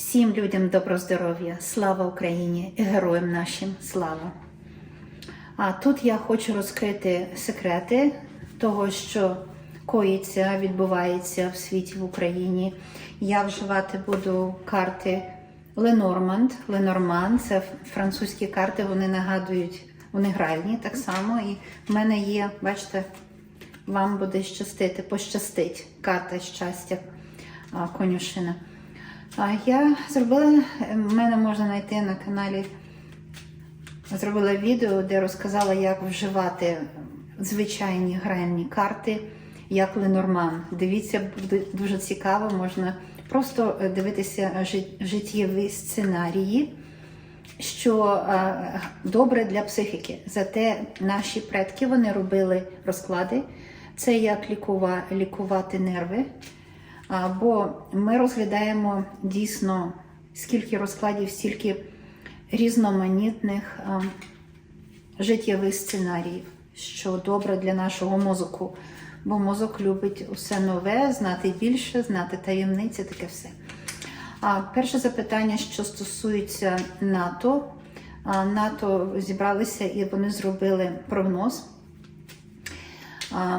Всім людям добро здоров'я, слава Україні і героям нашим слава. А тут я хочу розкрити секрети того, що коїться, відбувається в світі в Україні. Я вживати буду карти Ленорманд. Ленорман це французькі карти, вони нагадують, вони гральні так само. І в мене є, бачите, вам буде щастити, пощастить карта щастя конюшина. Я зробила, мене можна знайти на каналі, зробила відео, де розказала, як вживати звичайні гральні карти, як Ленорман. Дивіться, дуже цікаво, можна просто е, дивитися життєві сценарії, що е, добре для психіки. Зате наші предки вони робили розклади. Це як лікувати нерви. Бо ми розглядаємо дійсно скільки розкладів, стільки різноманітних життєвих сценаріїв, що добре для нашого мозку. Бо мозок любить усе нове, знати більше, знати таємниці, таке все. А перше запитання, що стосується НАТО. НАТО зібралися і вони зробили прогноз.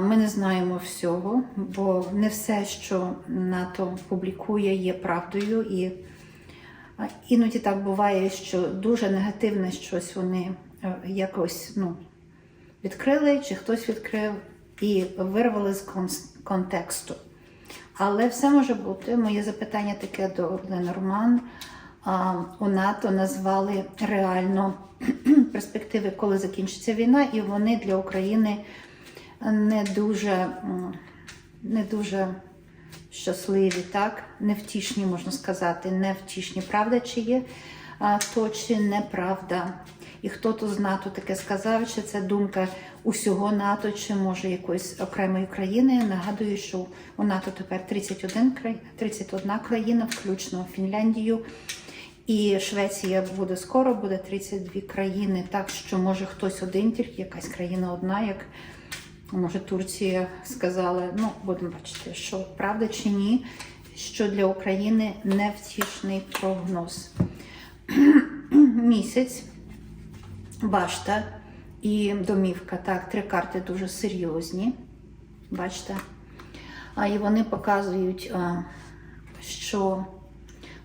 Ми не знаємо всього, бо не все, що НАТО публікує, є правдою. І іноді так буває, що дуже негативне щось вони е, якось ну, відкрили, чи хтось відкрив і вирвали з контексту. Але все може бути. Моє запитання таке до. А, У НАТО назвали реально перспективи, коли закінчиться війна, і вони для України не дуже, не дуже щасливі, так? Невтішні, можна сказати, невтішні. Правда чи є а, то чи неправда? І хто то з НАТО таке сказав, чи це думка усього НАТО, чи може якоїсь окремої країни. Нагадую, що у НАТО тепер 31, край- 31 країна, включно Фінляндію. І Швеція буде скоро, буде 32 країни. Так що може хтось один, тільки якась країна одна, як може Турція сказала. Ну, будемо бачити, що правда чи ні, що для України невтішний прогноз. Місяць, башта і домівка. Так, три карти дуже серйозні. Бачите? А і вони показують, що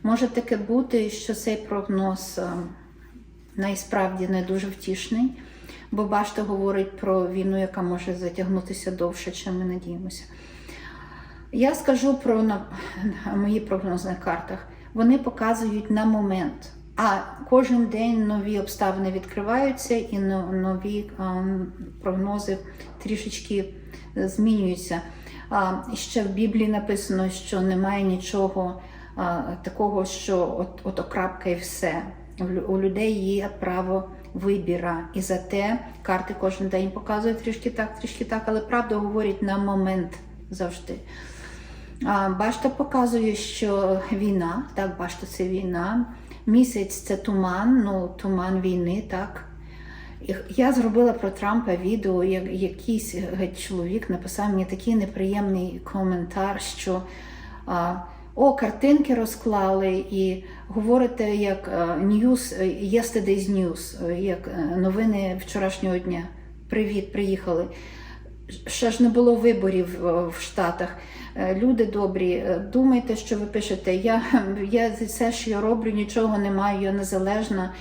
може таке бути, що цей прогноз насправді не дуже втішний, бо башта говорить про війну, яка може затягнутися довше, чим ми надіємося. Я скажу про на, мої прогнози картах. Вони показують на момент. А кожен день нові обставини відкриваються і нові ам, прогнози трішечки змінюються. А, ще в Біблії написано, що немає нічого а, такого, що от, от окрапка і все. У людей є право вибіра. І за те карти кожен день показують трішки так, трішки так, але правда говорять на момент завжди. Башта показує, що війна, так, башта це війна. Місяць це туман, ну туман війни, так. Я зробила про Трампа відео, як якийсь чоловік написав мені такий неприємний коментар, що а, о, картинки розклали і говорите як а, news, yesterday's news, як е, новини вчорашнього дня. Привіт, приїхали. Ще ж не було виборів е, в Штатах. Е, Люди добрі, е, думайте, що ви пишете. Я, я все, що я роблю, нічого не маю, я незалежна.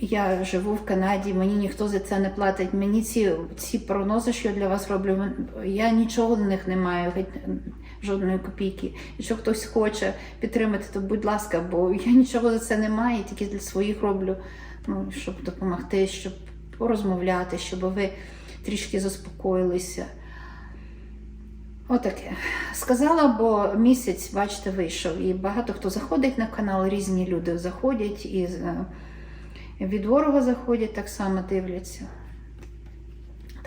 Я живу в Канаді, мені ніхто за це не платить. Мені ці, ці прогнози, що я для вас роблю, я нічого на них не маю, жодної копійки. Якщо хтось хоче підтримати, то будь ласка, бо я нічого за це не маю, тільки для своїх роблю, ну, щоб допомогти, щоб порозмовляти, щоб ви трішки заспокоїлися. Отаке. Сказала, бо місяць, бачите, вийшов. І багато хто заходить на канал, різні люди заходять і е, від ворога заходять, так само дивляться.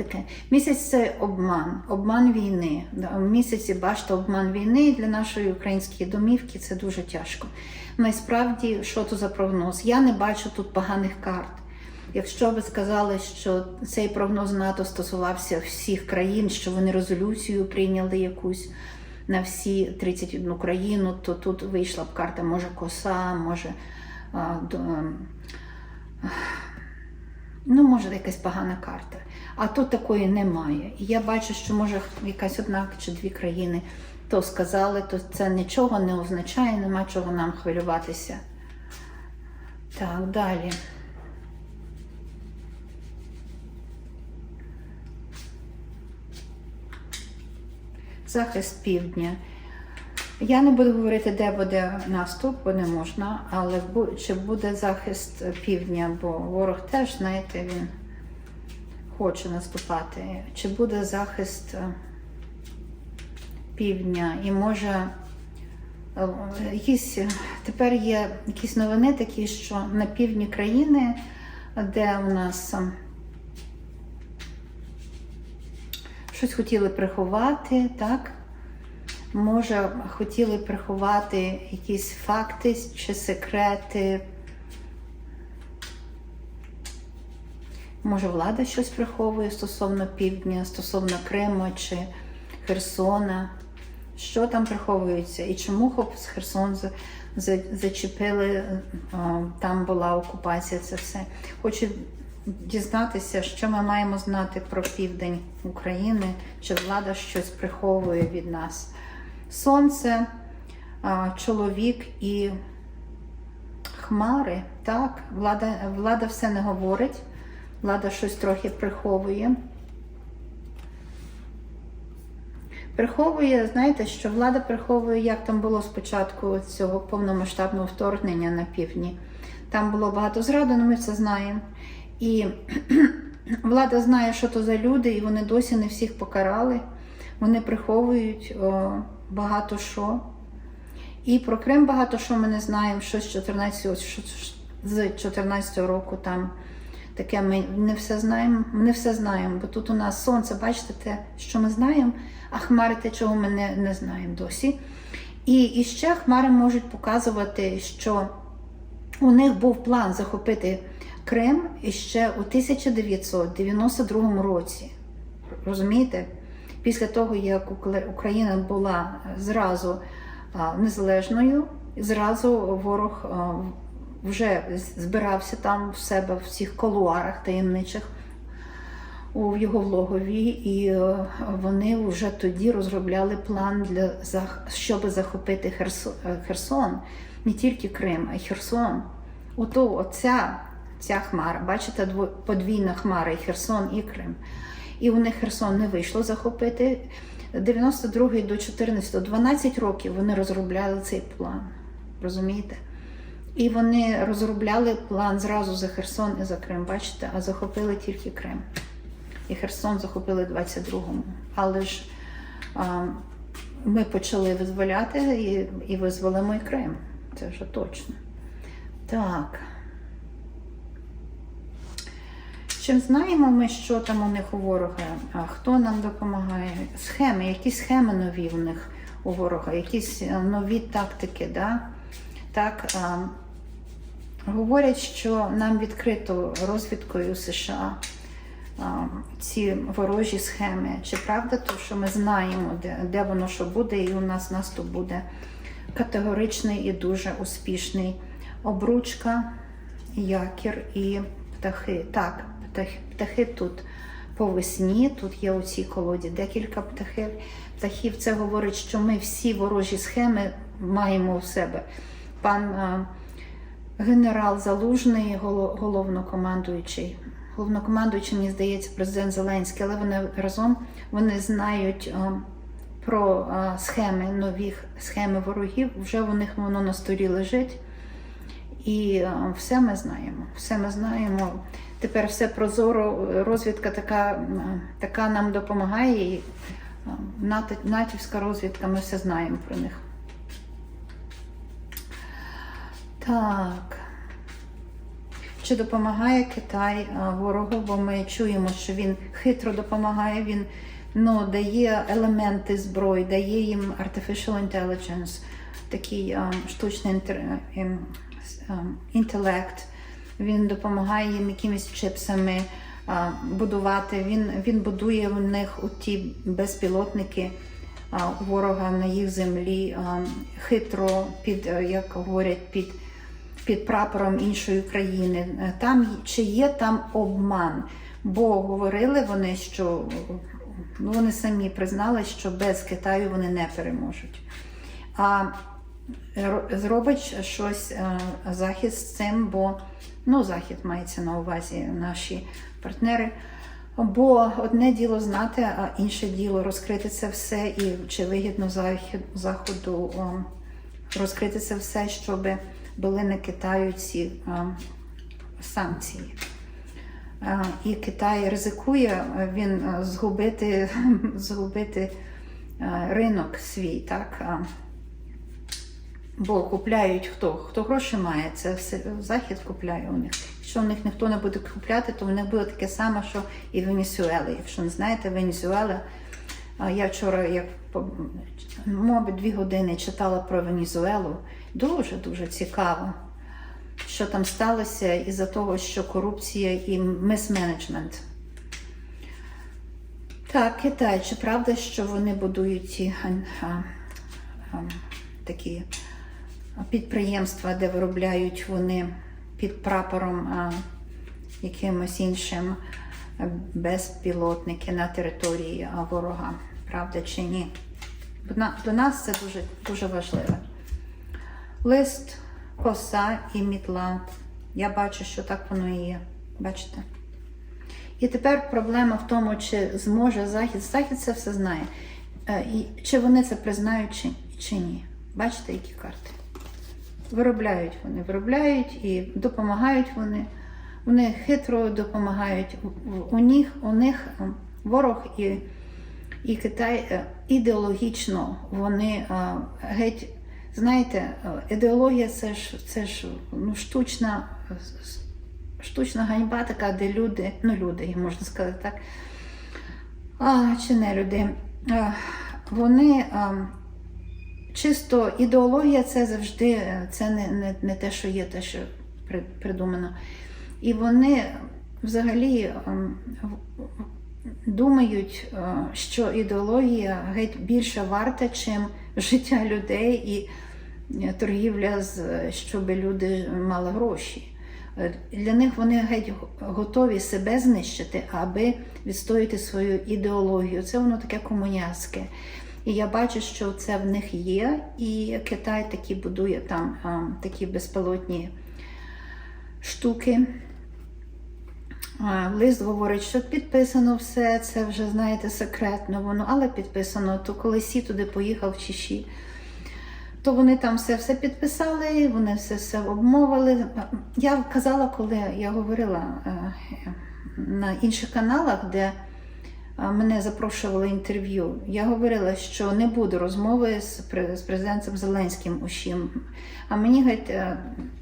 Таке. Місяць це обман, обман війни. В місяці бачите, обман війни для нашої української домівки це дуже тяжко. Насправді, що то за прогноз? Я не бачу тут поганих карт. Якщо ви сказали, що цей прогноз НАТО стосувався всіх країн, що вони резолюцію прийняли якусь, на всі 31 країну, то тут вийшла б карта, може коса, може. а, до- Ну, може, якась погана карта. А тут такої немає. І я бачу, що може якась одна чи дві країни то сказали, то це нічого не означає, нема чого нам хвилюватися. Так, далі. Захист півдня. Я не буду говорити, де буде наступ, бо не можна, але чи буде захист півдня, бо ворог теж, знаєте, він хоче наступати. Чи буде захист е, півдня і може е, якісь тепер є якісь новини такі, що на півдні країни, де у нас е, щось хотіли приховати, так? Може, хотіли приховати якісь факти чи секрети. Може, влада щось приховує стосовно півдня, стосовно Криму чи Херсона. Що там приховується? І чому з Херсон за- за- зачепили, там була окупація, це все. Хочу дізнатися, що ми маємо знати про південь України, чи влада щось приховує від нас. Сонце, чоловік і хмари. Так, влада, влада все не говорить, влада щось трохи приховує. Приховує, знаєте, що влада приховує, як там було спочатку цього повномасштабного вторгнення на півдні. Там було багато зради, але ми це знаємо. І влада знає, що то за люди, і вони досі не всіх покарали. Вони приховують о, багато що. І про Крим багато що ми не знаємо, що з 14, що з 14 року там таке ми не все знаємо, ми не все знаємо, бо тут у нас сонце, бачите, те, що ми знаємо, а хмари те, чого ми не, не знаємо досі. І, і ще хмари можуть показувати, що у них був план захопити Крим іще у 1992 році. Розумієте? Після того, як Україна була зразу незалежною, зразу ворог вже збирався там в себе в цих колуарах таємничих у його влогові, і е, вони вже тоді розробляли план для щоб захопити Херсон, Херсон, не тільки Крим, а й Херсон. Ото оця ця хмара, бачите, подвійна хмара, і Херсон, і Крим. І у них Херсон не вийшло захопити. 92 до 14, 12 років вони розробляли цей план. Розумієте? І вони розробляли план зразу за Херсон і за Крим, бачите, а захопили тільки Крим. І Херсон захопили 22-му. Але ж а, ми почали визволяти і, і визволимо і Крим. Це вже точно. Так. Чим знаємо ми, що там у них у ворога, хто нам допомагає? Схеми, якісь схеми нові у них у ворога, якісь е, нові тактики. Да? Так, а, говорять, що нам відкрито розвідкою США а, ці ворожі схеми. Чи правда, то що ми знаємо, де, де воно що буде, і у нас наступ буде категоричний і дуже успішний. Обручка, якір і птахи. Так, птахи, тут по весні, тут є у цій колоді декілька птахів. птахів. Це говорить, що ми всі ворожі схеми маємо у себе. Пан а, генерал Залужний, головнокомандуючий. Головнокомандуючий, мені здається, президент Зеленський, але вони разом вони знають а, про а, схеми, нові схеми ворогів. Вже у них воно на столі лежить. І е, все ми знаємо. Все ми знаємо. Тепер все прозоро, розвідка така, така нам допомагає. І натівська розвідка, ми все знаємо про них. Так. Чи допомагає Китай ворогу? Бо ми чуємо, що він хитро допомагає, він ну, дає елементи зброї, дає їм artificial intelligence, такий е, штучний інтер- ем, ем, інтелект. Він допомагає їм якимись чипсами е, будувати. Він, він будує в них у ті безпілотники а, ворога на їх землі а, хитро під, е, як говорять, під, під прапором іншої країни. Е, Там чи є там обман? Бо говорили вони, що ну, вони самі признали, що без Китаю вони не переможуть. А зробить щось е, захід з цим, бо ну, захід мається на увазі наші партнери. Бо одне діло знати, а інше діло розкрити це все, і чи вигідно заходу розкрити це все, щоб були на Китаю ці санкції. І Китай ризикує він е, згубити, згубити е, ринок свій, так? Бо купляють хто? Хто гроші має, це все захід купляє у них. Якщо у них ніхто не буде купляти, то у них буде таке саме, що і Венесуели. Якщо не знаєте, Венесуела, я вчора, як мабуть, дві години читала про Венесуелу. Дуже дуже цікаво, що там сталося із-за того, що корупція і мисменеджмент. Так, Китай, чи правда, що вони будують ці а, а, такі підприємства, де виробляють вони під прапором якимось іншим безпілотники на території ворога? Правда чи ні? До нас це дуже, дуже важливо. Лист, коса і мітла. Я бачу, що так воно і є. Бачите? І тепер проблема в тому, чи зможе Захід. Захід це все знає. Е, чи вони це признають, чи ні. Бачите, які карти? Виробляють вони, виробляють і допомагають вони. Вони хитро допомагають. У- них, у них е, ворог і, і Китай е, ідеологічно вони е, геть. Знаєте, е, ідеологія це ж це ж ну, штучна, штучна ганьба така, де люди, ну люди, можна сказати так, а, чи не люди, вони а, чисто ідеологія це завжди е, це не, не, не те, що є, те, що придумано. І вони взагалі ем, думають, е, що ідеологія геть більше варта, чим життя людей і е, торгівля, з, щоб люди мали гроші. Для них вони геть готові себе знищити, аби відстояти свою ідеологію. Це воно таке комуняцьке. І я бачу, що це в них є, і Китай такі будує там а, такі безпілотні штуки. Лист говорить, що підписано все, це вже, знаєте, секретно воно, але підписано. То коли Сі туди поїхав в Чіші, то вони там все все підписали, вони все все обмовили. Я казала, коли я говорила е, на інших каналах, де мене запрошували інтерв'ю, я говорила, що не буде розмови з, з президентом Зеленським усім. А мені геть, е,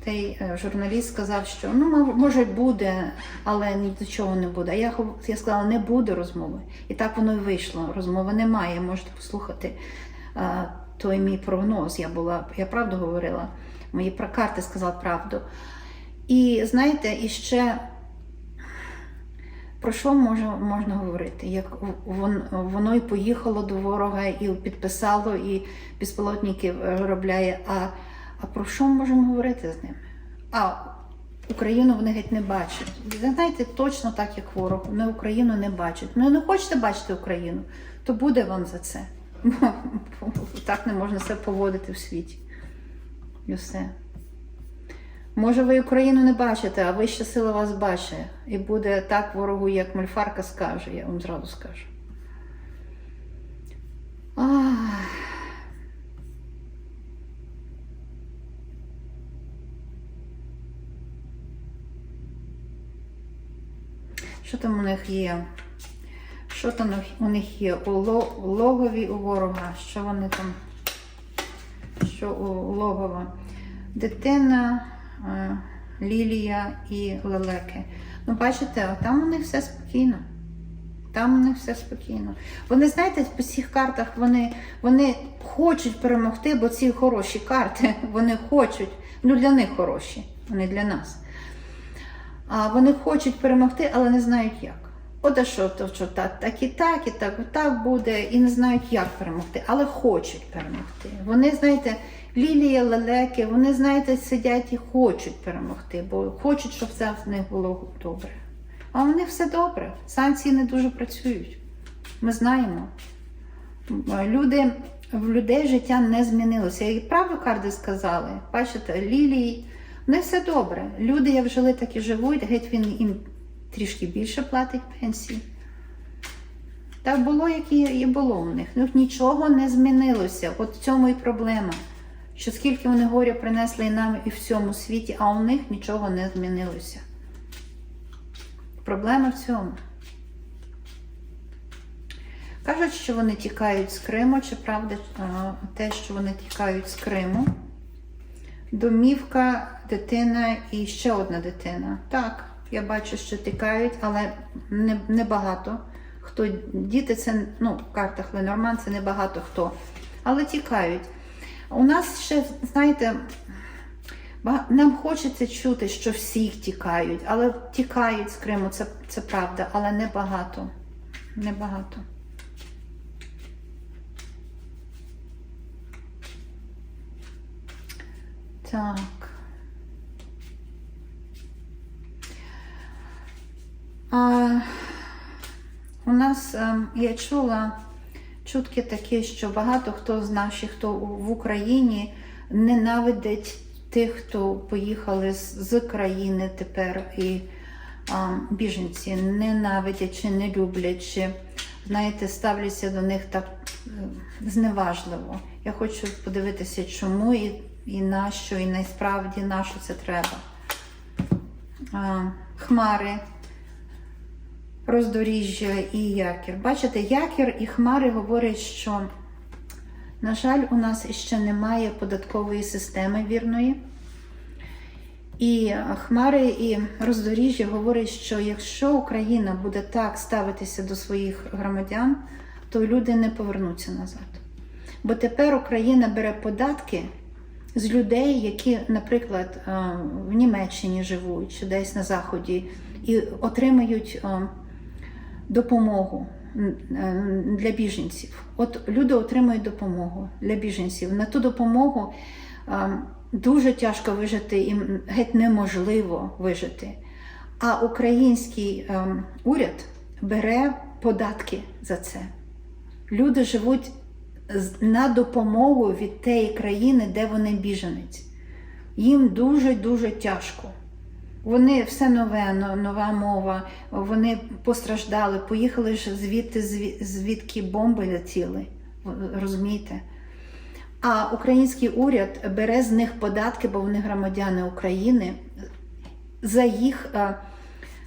той е, журналіст сказав, що ну мо- може буде, але ні до чого не буде. А я, я сказала, не буде розмови. І так воно і вийшло. Розмови немає. Можете послухати е, той мій прогноз. Я була, я правду говорила. Мої карти сказали правду. І знаєте, і ще про що можна, можна говорити? Як вон, воно і поїхало до ворога, і підписало, і безпілотники виробляє. А, а про що ми можемо говорити з ними? А Україну вони геть не бачать. Ви знаєте, точно так, як ворог. Вони Україну не бачать. Ну, не хочете бачити Україну, то буде вам за це. Бо так не можна себе поводити в світі. І все. Може, ви Україну не бачите, а вища сила вас бачить. І буде так ворогу, як Мольфарка скаже, я вам зразу скажу. Ах. Що там у них є? Що там у них є? У логові у ворога? Що вони там? Що у логова? Дитина, Лілія і лелеки. Ну, бачите, там у них все спокійно. Там у них все спокійно. Вони, знаєте, по цих картах вони, вони хочуть перемогти, бо ці хороші карти, вони хочуть, ну для них хороші, вони для нас. А вони хочуть перемогти, але не знають як. От а що, то що так, так і так, і так, і так буде, і не знають, як перемогти, але хочуть перемогти. Вони, знаєте, лілія, лелеки, вони, знаєте, сидять і хочуть перемогти, бо хочуть, щоб все в них було добре. А в них все добре. Санкції не дуже працюють. Ми знаємо. Люди, в людей життя не змінилося. І правду карди сказали. Бачите, лілії, в них все добре. Люди як жили, так і живуть. Геть він їм трішки більше платить пенсії. Так було, як і, було у них. Ну, нічого не змінилося. От в цьому і проблема. Що скільки вони горя принесли і нам і всьому світі, а у них нічого не змінилося. Проблема в цьому. Кажуть, що вони тікають з Криму, чи правда те, що вони тікають з Криму. Домівка, дитина і ще одна дитина. Так, я бачу, що тікають, але не, не. Хто діти, це ну, в картах Ленорман, це не багато хто. Але тікають. У нас ще, знаєте, нам хочеться чути, що всіх тікають, але тікають з Криму, це, це правда, але не багато. Небагато. Так. А, у нас ем, я чула чутки такі, що багато хто з наших, хто в Україні, ненавидить тих, хто поїхали з, з країни тепер і а, біженці ненавидять чи не люблять, чи знаєте, ставляться до них так е, зневажливо. Я хочу подивитися, чому і, і на що, і насправді на що це треба. А, хмари, роздоріжжя і якір. Бачите, якір і хмари говорять, що, на жаль, у нас ще немає податкової системи вірної. І хмари і роздоріжжя говорять, що якщо Україна буде так ставитися до своїх громадян, то люди не повернуться назад. Бо тепер Україна бере податки з людей, які, наприклад, е, в Німеччині живуть чи десь на Заході, і отримують е, допомогу е, для біженців. От люди отримують допомогу для біженців. На ту допомогу е, дуже тяжко вижити і геть неможливо вижити. А український е, уряд бере податки за це. Люди живуть на допомогу від тієї країни, де вони біженець. Їм дуже-дуже тяжко. Вони все нове, нова мова, вони постраждали, поїхали ж звідти, звідки бомби летіли. Розумієте? А український уряд бере з них податки, бо вони громадяни України, за їх, е,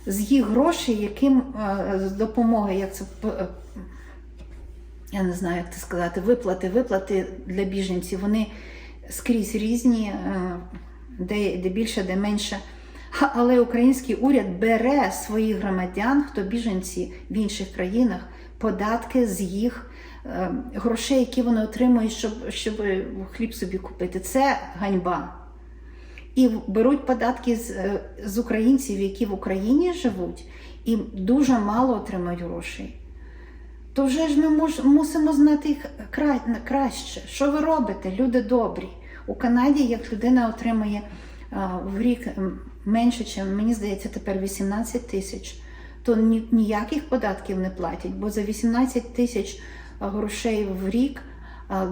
з їх грошей, яким е, з допомоги, як це е, я не знаю, як це сказати, виплати, виплати для біженців, вони скрізь різні, де, де більше, де менше. Але український уряд бере своїх громадян, хто біженці в інших країнах, податки з їх е, грошей, які вони отримують, щоб, щоб хліб собі купити. Це ганьба. І беруть податки з, е, з українців, які в Україні живуть, і дуже мало отримують грошей. То вже ж ми муж, мусимо знати їх кра, краще. Що ви робите, люди добрі? У Канаді, як людина отримує в рік менше, ніж, мені здається, тепер 18 тисяч, то ні, ніяких податків не платять, бо за 18 тисяч грошей в рік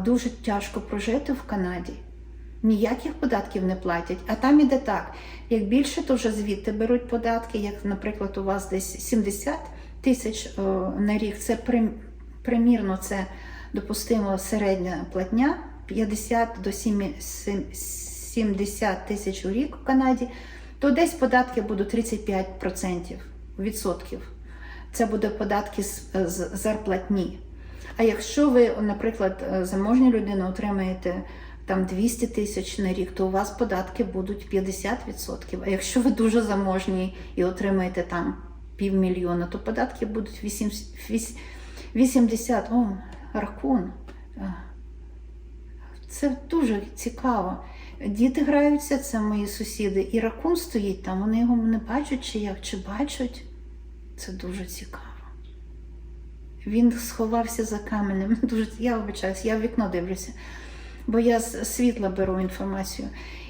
дуже тяжко прожити в Канаді. Ніяких податків не платять. А там іде так: як більше, то вже звідти беруть податки, як, наприклад, у вас десь 70 тисяч на рік. Це примірно, це допустимо середня платня 50 до 7 сім- 70 тисяч у рік в Канаді, то десь податки будуть 35% відсотків. Це буде податки з, з зарплатні. А якщо ви, наприклад, е, заможня людина отримаєте там 200 тисяч на рік, то у вас податки будуть 50%. А якщо ви дуже заможні і отримаєте там півмільйона, то податки будуть 80, 80 о, рахун. Це дуже цікаво. Діти граються, це мої сусіди, і ракун стоїть там, вони його не бачать чи як, чи бачать. Це дуже цікаво. Він сховався за каменем. Дуже я вибачаюсь, я в вікно дивлюся, бо я з світла беру інформацію.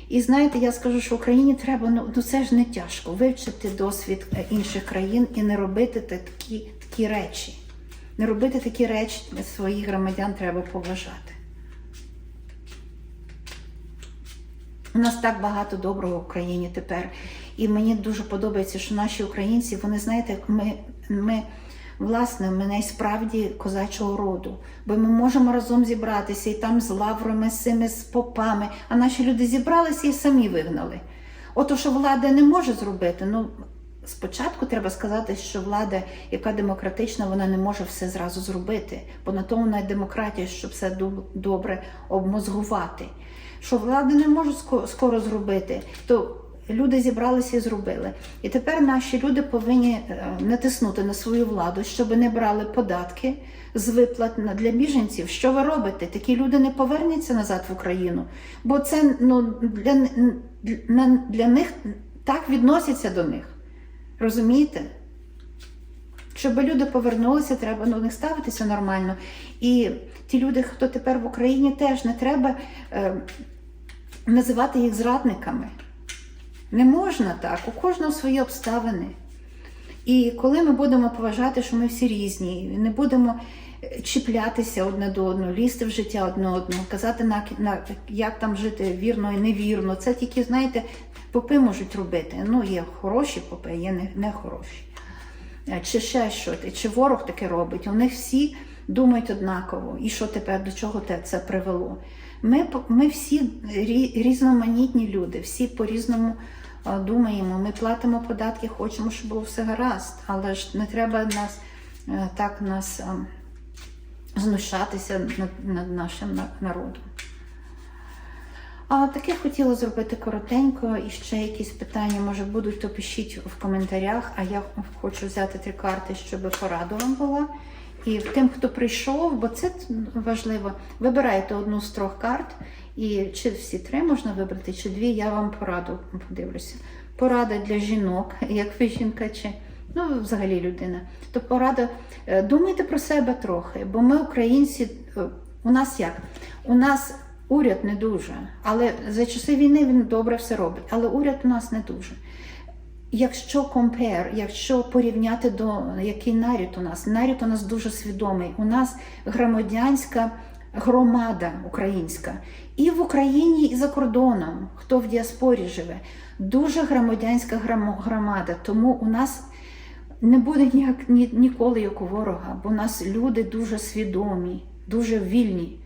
І знаєте, я скажу, що Україні треба, ну, ну це ж не тяжко вивчити досвід е, інших країн і не робити такі, такі речі. Не робити такі речі своїх громадян треба поважати. У нас так багато доброго в Україні тепер. І мені дуже подобається, що наші українці, вони знаєте, ми, ми власне, ми найсправді козачого роду. Бо ми можемо разом зібратися і там з лаврами, з цими з попами. А наші люди зібралися і самі вигнали. Ото, що влада не може зробити, ну спочатку треба сказати, що влада, яка демократична, вона не може все зразу зробити, бо на тому й демократія, щоб все доб- добре обмозгувати. Що влада не може ско- скоро зробити, то люди зібралися і зробили. І тепер наші люди повинні е, натиснути на свою владу, щоб не брали податки з виплат для біженців. Що ви робите? Такі люди не повернуться назад в Україну, бо це ну, для, для, для них так відносяться до них. Розумієте? Щоб люди повернулися, треба до них ставитися нормально. І ті люди, хто тепер в Україні, теж не треба е, називати їх зрадниками. Не можна так, у кожного свої обставини. І коли ми будемо поважати, що ми всі різні, не будемо чіплятися одне до одного, лізти в життя одне одного, казати, на, на, як там жити вірно і невірно. Це тільки, знаєте, попи можуть робити. Ну, є хороші попи, є не, не хороші. Е, Чи ще що, чи ворог таке робить. Вони всі думають однаково. І що тепер, до чого те це привело? Ми, ми всі різноманітні люди, всі по-різному е, думаємо. Ми платимо податки, хочемо, щоб було все гаразд, але ж не треба нас е, так нас е, знущатися над, над нашим народом. А таке хотіла зробити коротенько і ще якісь питання, може будуть, то пишіть в коментарях. А я хочу взяти три карти, щоб порада вам була. І тим, хто прийшов, бо це важливо, вибирайте одну з трьох карт, і чи всі три можна вибрати, чи дві, я вам пораду подивлюся. Порада для жінок, як ви жінка, чи ну, взагалі людина. То порада, е, думайте про себе трохи, бо ми, українці, е, у нас як? У нас уряд не дуже, але за часи війни він добре все робить, але уряд у нас не дуже. Якщо компер, якщо порівняти до який нарід у нас, нарід у нас дуже свідомий. У нас громадянська громада українська. І в Україні, і за кордоном, хто в діаспорі живе, дуже громадянська громада. Тому у нас не буде ніяк ні, ніколи як у ворога, бо у нас люди дуже свідомі, дуже вільні.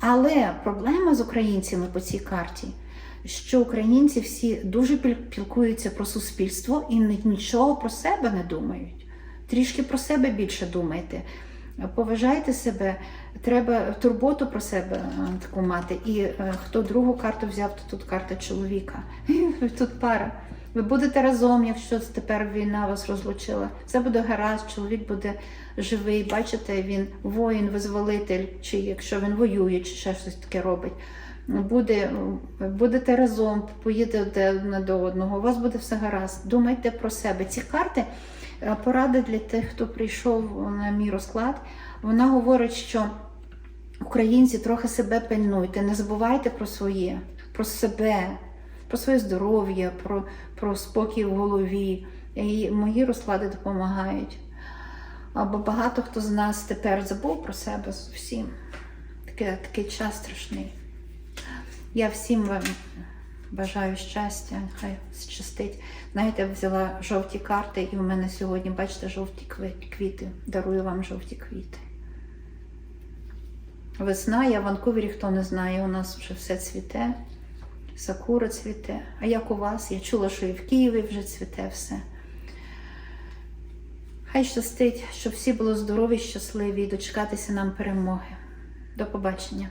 Але проблема з українцями по цій карті, що українці всі дуже пілкуються про суспільство і ні- нічого про себе не думають. Трішки про себе більше думайте. Поважайте себе, треба турботу про себе е, таку мати. І е, хто другу карту взяв, то тут карта чоловіка. Тут пара. Ви будете разом, якщо тепер війна вас розлучила. Все буде гаразд, чоловік буде живий. Бачите, він воїн, визволитель, чи якщо він воює, чи ще щось таке робить. Буде, будете разом, поїдете одне до одного, у вас буде все гаразд. Думайте про себе. Ці карти е, порада для тих, хто прийшов на мій розклад. Вона говорить, що українці трохи себе пильнуйте, не забувайте про своє, про себе, про своє здоров'я, про, про спокій в голові. І мої розклади допомагають. Або багато хто з нас тепер забув про себе зовсім. Таке, такий час страшний. Я всім вам бажаю щастя, хай щастить. Знаєте, я взяла жовті карти, і в мене сьогодні, бачите, жовті квіти. Дарую вам жовті квіти. Весна, я в Ванкувері, хто не знає, у нас вже все цвіте, сакура цвіте. А як у вас? Я чула, що і в Києві вже цвіте все. Хай щастить, щоб всі були здорові, щасливі і дочекатися нам перемоги. До побачення.